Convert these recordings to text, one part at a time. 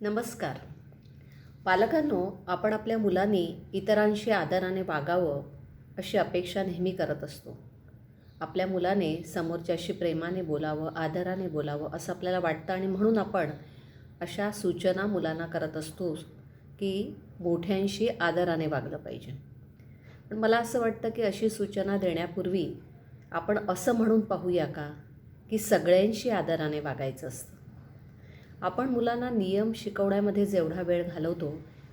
नमस्कार. पालकांनो आपण आपल्या मुलांनी इतरांशी आदराने वागावं अशी अपेक्षा नेहमी करत असतो. आपल्या मुलाने समोरच्याशी प्रेमाने बोलावं आदराने बोलावं असं आपल्याला वाटतं आणि म्हणून आपण अशा सूचना मुलांना करत असतो की मोठ्यांशी आदराने वागलं पाहिजे. पण मला असं वाटतं की अशी सूचना देण्यापूर्वी आपण असं म्हणून पाहूया का की सगळ्यांशी आदराने वागायचं असतं? आपण मुलांना नियम शिकवण्यामध्ये जेवढा वेळ घालवतो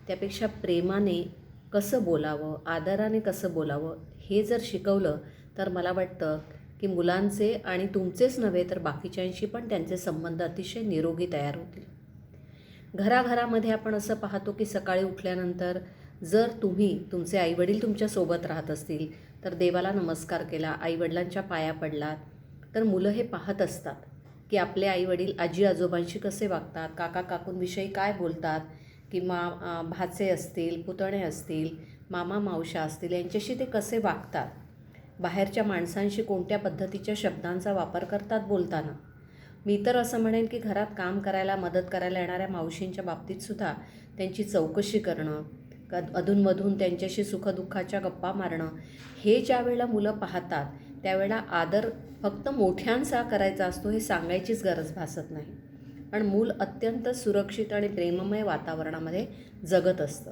त्यापेक्षा प्रेमाने कसं बोलावं आदराने कसं बोलावं हे जर शिकवलं तर मला वाटतं की मुलांचे आणि तुमचेच नव्हे तर बाकीच्यांशी पण त्यांचे संबंध अतिशय निरोगी तयार होतील. घराघरामध्ये आपण असं पाहतो की सकाळी उठल्यानंतर जर तुम्ही तुमचे आईवडील तुमच्यासोबत राहत असतील तर देवाला नमस्कार केला आईवडिलांच्या पाया पडलात तर मुलं हे पाहत असतात. की आपले आईवडील आजी आजोबांशी कसे वागतात? काका काकूंविषयी काय बोलतात? किंवा भाचे असतील पुतणे असतील मामा मावशा असतील यांच्याशी ते कसे वागतात? बाहेरच्या माणसांशी कोणत्या पद्धतीच्या शब्दांचा वापर करतात बोलताना? मी तर असं म्हणेन की घरात काम करायला मदत करायला येणाऱ्या मावशींच्या बाबतीतसुद्धा त्यांची चौकशी करणं क अधूनमधून त्यांच्याशी सुखदुःखाच्या गप्पा मारणं हे ज्या वेळेला मुलं पाहतात त्यावेळेला आदर फक्त मोठ्यांचा करायचा असतो हे सांगायचीच गरज भासत नाही. पण मूल अत्यंत सुरक्षित आणि प्रेममय वातावरणामध्ये जगत असतं.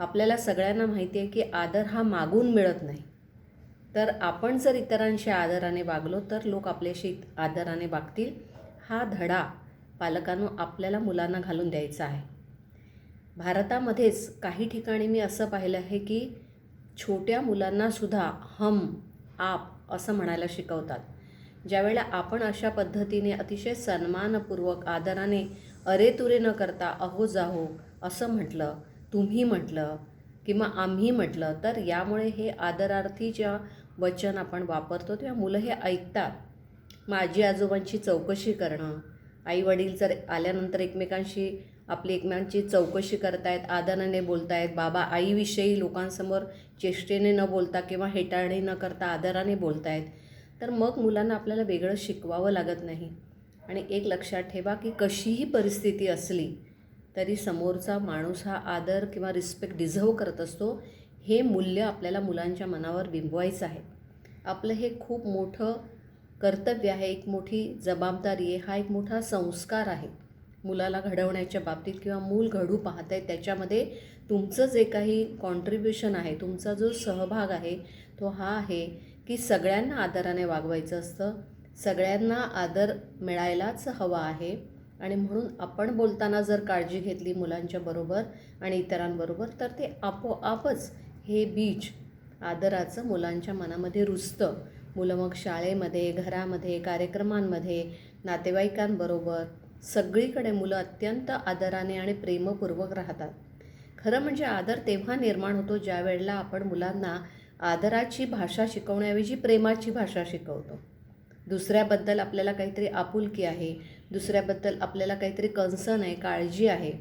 आपल्याला सगळ्यांना माहिती आहे की आदर हा मागून मिळत नाही. तर आपण जर इतरांशी आदराने वागलो तर लोक आपल्याशी आदराने वागतील. हा धडा पालकांनो आपल्याला मुलांना घालून द्यायचा आहे. भारतामध्येच काही ठिकाणी मी असं पाहिलं आहे की छोट्या मुलांनासुद्धा हम आप असं म्हणायला शिकवतात. ज्यावेळेला आपण अशा पद्धतीने अतिशय सन्मानपूर्वक आदराने अरे तुरे न करता अहो जाहो असं म्हटलं तुम्ही म्हटलं किंवा आम्ही म्हटलं तर यामुळे हे आदरार्थी ज्या वचन आपण वापरतो. तेव्हा मुलं हे ऐकतात. माझी आजोबांची चौकशी करणं आई वडील जर आल्यानंतर एकमेकांशी आपली एकमेकांची चौकशी करतायत आदराने बोलतायत बाबा आईविषयी लोकांसमोर चेष्टेने न बोलता किंवा हेटाळणी न करता आदराने बोलतायत तर मग मुलांना आपल्याला वेगळं शिकवावं लागत नाही. आणि एक लक्षात ठेवा की कशीही परिस्थिती असली तरी समोरचा माणूस हा आदर किंवा रिस्पेक्ट डिझर्व करत असतो हे मूल्य आपल्याला मुलांच्या मनावर बिंबवायचं आहे. आपलं हे खूप मोठं कर्तव्य आहे एक मोठी जबाबदारी आहे हा एक मोठा संस्कार आहे. मुलाला घडवण्याच्या बाबतीत किंवा मूल घडू पाहत आहे त्याच्यामध्ये तुमचं जे काही कॉन्ट्रीब्युशन आहे तुमचा जो सहभाग आहे तो हा आहे की सगळ्यांना आदराने वागवायचं असतं. सगळ्यांना आदर मिळायलाच हवा आहे. आणि म्हणून आपण बोलताना जर काळजी घेतली मुलांच्या बरोबर आणि इतरांबरोबर तर ते आपोआपच हे बीज आदराचं मुलांच्या मनामध्ये रुजतं. मुलं मग शाळेमध्ये घरामध्ये कार्यक्रमांमध्ये नातेवाईकांबरोबर सगळीकडे मुलं अत्यंत आदराने आणि प्रेमपूर्वक राहतात. खरं म्हणजे आदर तेव्हा निर्माण होतो ज्या वेळेला आपण मुलांना आदराची भाषा शिकवण्याऐवजी प्रेमाची भाषा शिकवतो. दुसऱ्याबद्दल आपल्याला काहीतरी आपुलकी आहे दुसऱ्याबद्दल आपल्याला काहीतरी कन्सर्न आहे काळजी आहे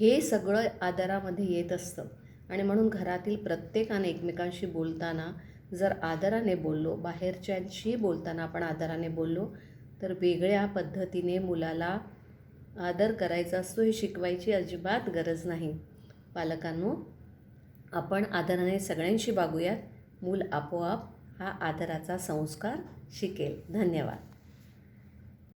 हे सगळं आदरामध्ये येत असतं. आणि म्हणून घरातील प्रत्येकाने एकमेकांशी बोलताना जर आदराने बोललो बाहेरच्यांशी बोलताना आपण आदराने बोललो तर वेगळ्या पद्धतीने मुलाला आदर करायचा असतो हे शिकवायची अजिबात गरज नाही. पालकांनो आपण आदराने सगळ्यांशी वागूयात. मूल आपोआप हा आदराचा संस्कार शिकेल. धन्यवाद.